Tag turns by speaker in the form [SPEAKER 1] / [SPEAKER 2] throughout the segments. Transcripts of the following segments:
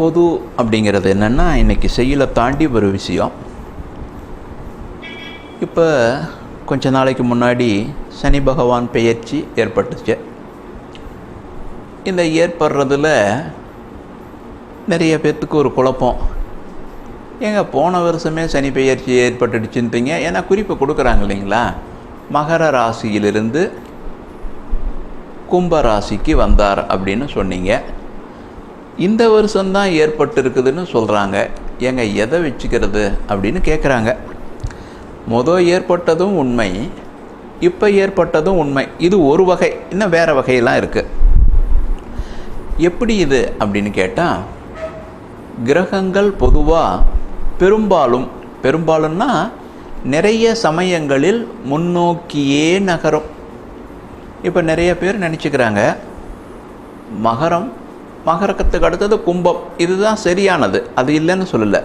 [SPEAKER 1] பொது அப்படிங்கிறது என்னென்னா இன்றைக்கி செய்யலை தாண்டி ஒரு விஷயம் இப்போ கொஞ்ச நாளைக்கு முன்னாடி சனி பகவான் பெயர்ச்சி ஏற்பட்டுச்சு இந்த ஏற்படுறதில் நிறைய பேர்த்துக்கு ஒரு குழப்பம் ஏங்க போன வருஷமே சனி பெயர்ச்சி ஏற்பட்டுடுச்சுன்றீங்க ஏன்னா குறிப்பு கொடுக்குறாங்க இல்லைங்களா மகர ராசியிலிருந்து கும்ப ராசிக்கு வந்தார் அப்படின்னு சொன்னீங்க இந்த வருஷம்தான் ஏற்பட்டிருக்குதுன்னு சொல்கிறாங்க ஏங்க எதை வச்சுக்கிறது அப்படின்னு கேட்குறாங்க மொதல் ஏற்பட்டதும் உண்மை இப்போ ஏற்பட்டதும் உண்மை இது ஒரு வகை இன்னும் வேறு வகையெல்லாம் இருக்குது எப்படி இது அப்படின்னு கேட்டால் கிரகங்கள் பொதுவாக பெரும்பாலும் பெரும்பாலும்னா நிறைய சமயங்களில் முன்னோக்கியே நகரும் இப்போ நிறைய பேர் நினச்சிக்கிறாங்க மகரம் மகரக்கத்துக்கு அடுத்தது கும்பம் இதுதான் சரியானது அது இல்லைன்னு சொல்லலை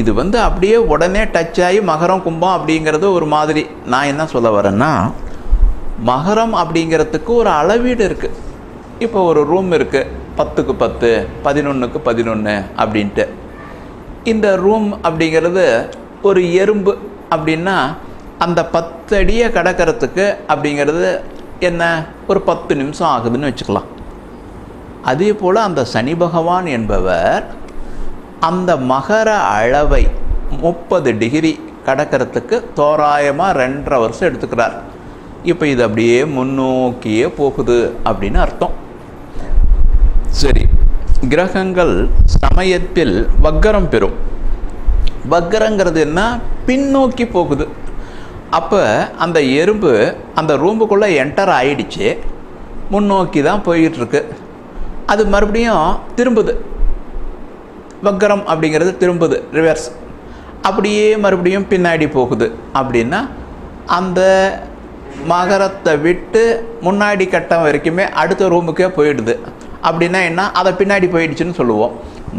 [SPEAKER 1] இது வந்து அப்படியே உடனே டச் ஆகி மகரம் கும்பம் அப்படிங்கிறது ஒரு மாதிரி நான் என்ன சொல்ல வரேன்னா மகரம் அப்படிங்கிறதுக்கு ஒரு அளவீடு இருக்குது இப்போ ஒரு ரூம் இருக்குது பத்துக்கு பத்து பதினொன்றுக்கு பதினொன்று அப்படின்ட்டு இந்த ரூம் அப்படிங்கிறது ஒரு எறும்பு அப்படின்னா அந்த பத்து அடியை கடக்கிறதுக்கு அப்படிங்கிறது என்ன ஒரு பத்து நிமிஷம் ஆகுதுன்னு வச்சுக்கலாம் அதே போல் அந்த சனி பகவான் என்பவர் அந்த மகர அளவை முப்பது டிகிரி கடக்கிறதுக்கு தோராயமாக ரெண்டரை வருஷம் எடுத்துக்கிறார் இப்போ இது அப்படியே முன்னோக்கியே போகுது அப்படின்னு அர்த்தம் சரி கிரகங்கள் சமயத்தில் வக்கரம் பெறும் வக்கரங்கிறது என்ன பின்னோக்கி போகுது அப்போ அந்த எறும்பு அந்த ரூம்புக்குள்ளே என்டர் ஆயிடுச்சு முன்னோக்கி தான் போய்கிட்டுருக்கு அது மறுபடியும் திரும்புது வக்கரம் அப்படிங்கிறது திரும்புது ரிவர்ஸ் அப்படியே மறுபடியும் பின்னாடி போகுது அப்படின்னா அந்த மகரத்தை விட்டு முன்னாடி கட்டம் வரைக்குமே அடுத்த ரூமுக்கே போயிடுது அப்படின்னா என்ன அதை பின்னாடி போயிடுச்சுன்னு சொல்லுவோம்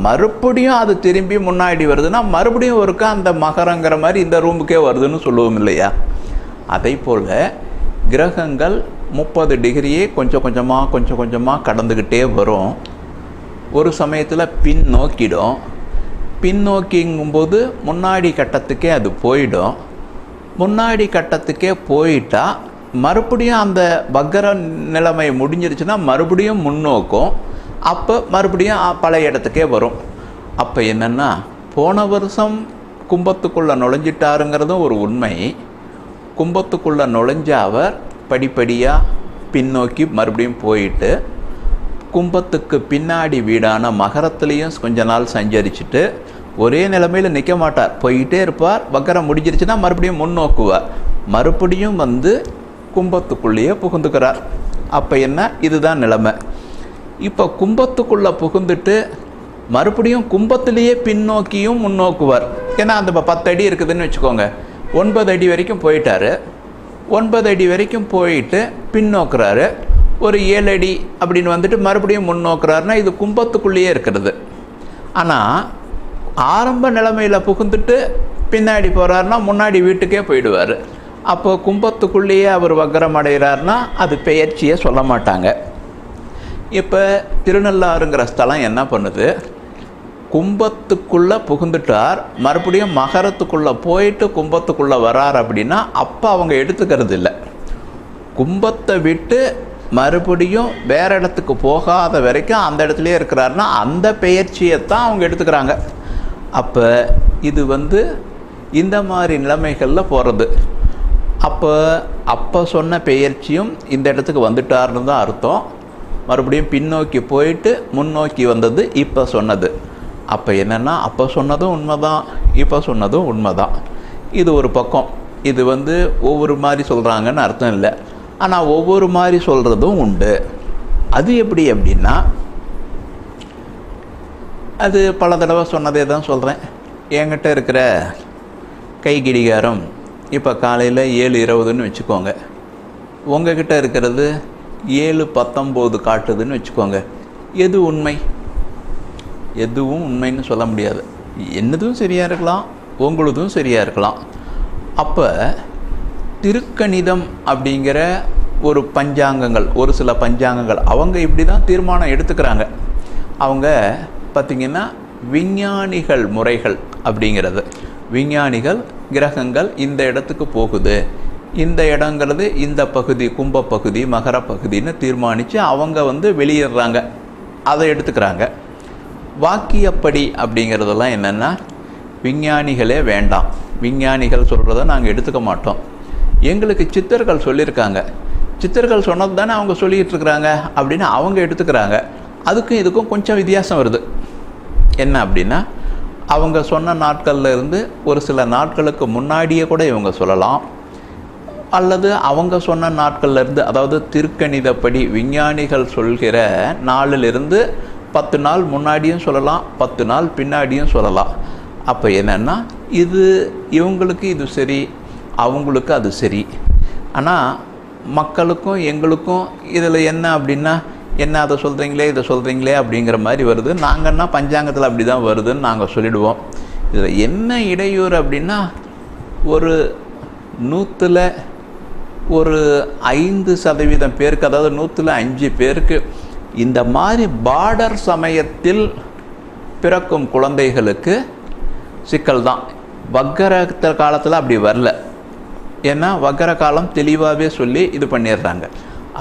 [SPEAKER 1] மறுபடியும் அது திரும்பி முன்னாடி வருதுன்னா மறுபடியும் ஒருக்க அந்த மகரங்கிற மாதிரி இந்த ரூமுக்கே வருதுன்னு சொல்லுவோம் இல்லையா அதே போல் கிரகங்கள் முப்பது டிகிரியே கொஞ்சம் கொஞ்சமாக கொஞ்சம் கொஞ்சமாக கடந்துக்கிட்டே வரும் ஒரு சமயத்தில் பின் நோக்கிடும் பின்னோக்கிங்கும்போது முன்னாடி கட்டத்துக்கே அது போயிடும் முன்னாடி கட்டத்துக்கே போயிட்டால் மறுபடியும் அந்த வக்கர நிலைமை முடிஞ்சிருச்சுன்னா மறுபடியும் முன்னோக்கும் அப்போ மறுபடியும் பழைய இடத்துக்கே வரும் அப்போ என்னென்னா போன வருஷம் கும்பத்துக்குள்ளே நுழைஞ்சிட்டாருங்கிறதும் ஒரு உண்மை கும்பத்துக்குள்ளே நுழைஞ்ச அவர் படிப்படியாக பின்னோக்கி மறுபடியும் போயிட்டு கும்பத்துக்கு பின்னாடி வீடான மகரத்துலேயும் கொஞ்ச நாள் சஞ்சரிச்சுட்டு ஒரே நிலைமையில் நிற்க மாட்டார் போயிட்டே இருப்பார் வக்கரம் முடிஞ்சிருச்சுன்னா மறுபடியும் முன்னோக்குவார் மறுபடியும் வந்து கும்பத்துக்குள்ளேயே புகுந்துக்கிறார் அப்போ என்ன இதுதான் நிலைமை இப்போ கும்பத்துக்குள்ளே புகுந்துட்டு மறுபடியும் கும்பத்திலேயே பின்னோக்கியும் முன்னோக்குவார் ஏன்னா அந்த பத்து அடி இருக்குதுன்னு வச்சுக்கோங்க ஒன்பது அடி வரைக்கும் போயிட்டார் ஒன்பது அடி வரைக்கும் போயிட்டு பின்னோக்குறாரு ஒரு ஏழு அடி அப்படின்னு வந்துட்டு மறுபடியும் முன்னோக்குறாருன்னா இது கும்பத்துக்குள்ளேயே இருக்கிறது ஆனால் ஆரம்ப நிலைமையில் புகுந்துட்டு பின்னாடி போகிறாருன்னா முன்னாடி வீட்டுக்கே போயிடுவார் அப்போ கும்பத்துக்குள்ளேயே அவர் வக்கரம் அடைகிறார்னா அது பெயர்ச்சியை சொல்ல மாட்டாங்க இப்போ திருநள்ளாறுங்கிற ஸ்தலம் என்ன பண்ணுது கும்பத்துக்குள்ளே புகுந்துட்டார் மறுபடியும் மகரத்துக்குள்ளே போயிட்டு கும்பத்துக்குள்ளே வரார் அப்படின்னா அப்போ அவங்க எடுத்துக்கிறது இல்லை கும்பத்தை விட்டு மறுபடியும் வேறு இடத்துக்கு போகாத வரைக்கும் அந்த இடத்துலையே இருக்கிறாருன்னா அந்த பெயர்ச்சியை தான் அவங்க எடுத்துக்கிறாங்க அப்போ இது வந்து இந்த மாதிரி நிலைமைகளில் போகிறது அப்போ அப்போ சொன்ன பெயர்ச்சியும் இந்த இடத்துக்கு வந்துட்டார்னு தான் அர்த்தம் மறுபடியும் பின்னோக்கி போயிட்டு முன்னோக்கி வந்தது இப்போ சொன்னது அப்போ என்னென்னா அப்போ சொன்னதும் உண்மை தான் இப்போ சொன்னதும் உண்மை தான் இது ஒரு பக்கம் இது வந்து ஒவ்வொரு மாதிரி சொல்கிறாங்கன்னு அர்த்தம் இல்லை ஆனால் ஒவ்வொரு மாதிரி சொல்கிறதும் உண்டு அது எப்படி அப்படின்னா அது பல தடவை சொன்னதே தான் சொல்கிறேன் என்கிட்ட இருக்கிற கை கிடிகாரம் இப்போ காலையில் ஏழு இருபதுன்னு வச்சுக்கோங்க உங்ககிட்ட இருக்கிறது ஏழு பத்தொம்போது காட்டுதுன்னு வச்சுக்கோங்க எது உண்மை எதுவும் உண்மைன்னு சொல்ல முடியாது என்னதும் சரியாக இருக்கலாம் உங்களுதும் சரியாக இருக்கலாம் அப்போ திருக்கணிதம் அப்படிங்கிற ஒரு பஞ்சாங்கங்கள் ஒரு சில பஞ்சாங்கங்கள் அவங்க இப்படி தான் தீர்மானம் எடுத்துக்கிறாங்க அவங்க பார்த்திங்கன்னா விஞ்ஞானிகள் முறைகள் அப்படிங்கிறது விஞ்ஞானிகள் கிரகங்கள் இந்த இடத்துக்கு போகுது இந்த இடங்கிறது இந்த பகுதி கும்பப்பகுதி மகர பகுதின்னு தீர்மானித்து அவங்க வந்து வெளியிடுறாங்க அதை எடுத்துக்கிறாங்க வாக்கியப்படி அப்படிங்கிறதெல்லாம் என்னென்னா விஞ்ஞானிகளே வேண்டாம் விஞ்ஞானிகள் சொல்கிறத நாங்கள் எடுத்துக்க மாட்டோம் எங்களுக்கு சித்தர்கள் சொல்லியிருக்காங்க சித்தர்கள் சொன்னது தானே அவங்க சொல்லிகிட்ருக்குறாங்க அப்படின்னு அவங்க எடுத்துக்கிறாங்க அதுக்கும் இதுக்கும் கொஞ்சம் வித்தியாசம் வருது என்ன அப்படின்னா அவங்க சொன்ன நாட்களில் இருந்து ஒரு சில நாட்களுக்கு முன்னாடியே கூட இவங்க சொல்லலாம் அல்லது அவங்க சொன்ன நாட்கள்லேருந்து அதாவது திருக்கணிதப்படி விஞ்ஞானிகள் சொல்கிற நாளிலிருந்து பத்து நாள் முன்னாடியும் சொல்லலாம் பத்து நாள் பின்னாடியும் சொல்லலாம் அப்போ என்னென்னா இது இவங்களுக்கு இது சரி அவங்களுக்கு அது சரி ஆனால் மக்களுக்கும் எங்களுக்கும் இதில் என்ன அப்படின்னா என்ன அதை சொல்கிறீங்களே இதை சொல்கிறீங்களே அப்படிங்கிற மாதிரி வருது நாங்கள்னா பஞ்சாங்கத்தில் அப்படி தான் வருதுன்னு நாங்கள் சொல்லிடுவோம் இதில் என்ன இடையூறு அப்படின்னா ஒரு நூற்றில் ஒரு ஐந்து சதவீதம் பேருக்கு அதாவது நூற்றில் அஞ்சு பேருக்கு இந்த மாதிரி பார்டர் சமயத்தில் பிறக்கும் குழந்தைகளுக்கு சிக்கல் தான் வக்கர காலத்தில் அப்படி வரல ஏன்னா வக்கர காலம் தெளிவாகவே சொல்லி இது பண்ணிடுறாங்க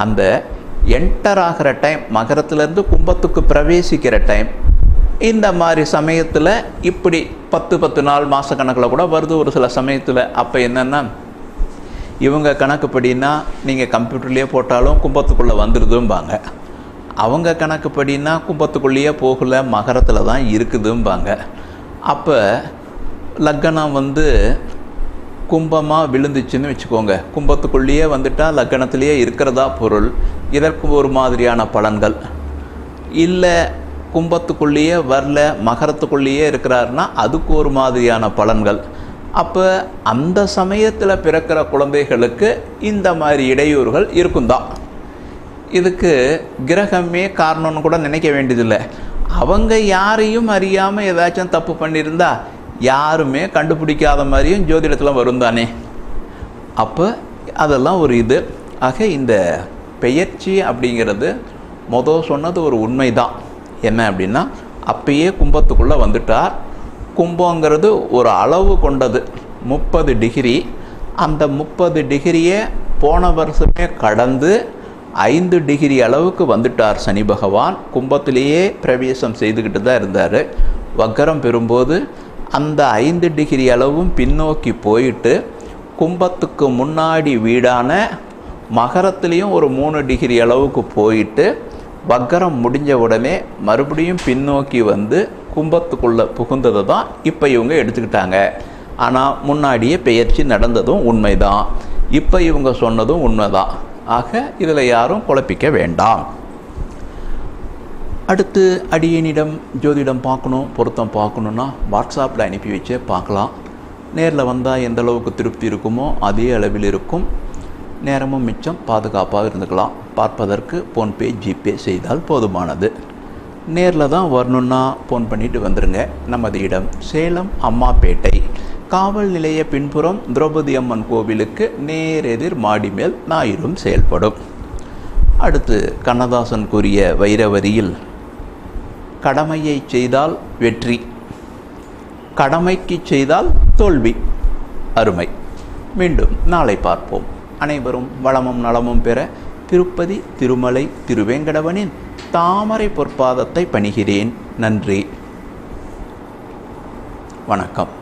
[SPEAKER 1] அந்த என்டர் ஆகிற டைம் மகரத்துலேருந்து கும்பத்துக்கு பிரவேசிக்கிற டைம் இந்த மாதிரி சமயத்தில் இப்படி பத்து பத்து நாள் மாத கணக்கில் கூட வருது ஒரு சில சமயத்தில் அப்போ என்னென்னா இவங்க கணக்குப்படின்னா நீங்கள் கம்ப்யூட்டர்லேயே போட்டாலும் கும்பத்துக்குள்ளே வந்துடுதும்பாங்க அவங்க கணக்குப்படின்னா கும்பத்துக்குள்ளேயே போகல மகரத்தில் தான் இருக்குதும்பாங்க அப்போ லக்கணம் வந்து கும்பமாக விழுந்துச்சுன்னு வச்சுக்கோங்க கும்பத்துக்குள்ளேயே வந்துட்டால் லக்கணத்திலேயே இருக்கிறதா பொருள் இதற்கு ஒரு மாதிரியான பலன்கள் இல்லை கும்பத்துக்குள்ளேயே வரல மகரத்துக்குள்ளேயே இருக்கிறாருனா அதுக்கு ஒரு மாதிரியான பலன்கள் அப்போ அந்த சமயத்தில் பிறக்கிற குழந்தைகளுக்கு இந்த மாதிரி இடையூறுகள் இருக்கும்தான் இதுக்கு கிரகமே காரணம்னு கூட நினைக்க வேண்டியதில்லை அவங்க யாரையும் அறியாமல் ஏதாச்சும் தப்பு பண்ணியிருந்தா யாருமே கண்டுபிடிக்காத மாதிரியும் ஜோதிடத்தில் வரும் தானே அப்போ அதெல்லாம் ஒரு இது ஆக இந்த பெயர்ச்சி அப்படிங்கிறது மொதல் சொன்னது ஒரு உண்மை தான் என்ன அப்படின்னா அப்பயே கும்பத்துக்குள்ளே வந்துட்டார் கும்பங்கிறது ஒரு அளவு கொண்டது முப்பது டிகிரி அந்த முப்பது டிகிரியை போன வருஷமே கடந்து ஐந்து டிகிரி அளவுக்கு வந்துட்டார் சனி பகவான் கும்பத்திலேயே பிரவேசம் செய்துக்கிட்டு தான் இருந்தார் வக்கரம் பெறும்போது அந்த ஐந்து டிகிரி அளவும் பின்னோக்கி போயிட்டு கும்பத்துக்கு முன்னாடி வீடான மகரத்துலேயும் ஒரு மூணு டிகிரி அளவுக்கு போயிட்டு வக்கரம் முடிஞ்ச உடனே மறுபடியும் பின்னோக்கி வந்து கும்பத்துக்குள்ளே புகுந்ததை தான் இப்போ இவங்க எடுத்துக்கிட்டாங்க ஆனால் முன்னாடியே பெயர்ச்சி நடந்ததும் உண்மைதான் இப்போ இவங்க சொன்னதும் உண்மைதான் ஆக இதில் யாரும் குழப்பிக்க வேண்டாம் அடுத்து அடியனிடம் ஜோதிடம் பார்க்கணும் பொருத்தம் பார்க்கணுன்னா வாட்ஸ்அப்பில் அனுப்பி வச்சே பார்க்கலாம் நேரில் வந்தால் எந்த அளவுக்கு திருப்தி இருக்குமோ அதே அளவில் இருக்கும் நேரமும் மிச்சம் பாதுகாப்பாக இருந்துக்கலாம் பார்ப்பதற்கு ஃபோன்பே ஜிபே செய்தால் போதுமானது நேரில் தான் வரணுன்னா ஃபோன் பண்ணிவிட்டு வந்துடுங்க நமது இடம் சேலம் அம்மாப்பேட்டை காவல் நிலைய பின்புறம் திரௌபதி அம்மன் கோவிலுக்கு நேரெதிர் மாடி மேல் ஞாயிறும் செயல்படும் அடுத்து கண்ணதாசன் கூறிய வைரவரியில் கடமையை செய்தால் வெற்றி கடமைக்கு செய்தால் தோல்வி அருமை மீண்டும் நாளை பார்ப்போம் அனைவரும் வளமும் நலமும் பெற திருப்பதி திருமலை திருவேங்கடவனின் தாமரை பொற்பாதத்தை பணிகிறேன் நன்றி வணக்கம்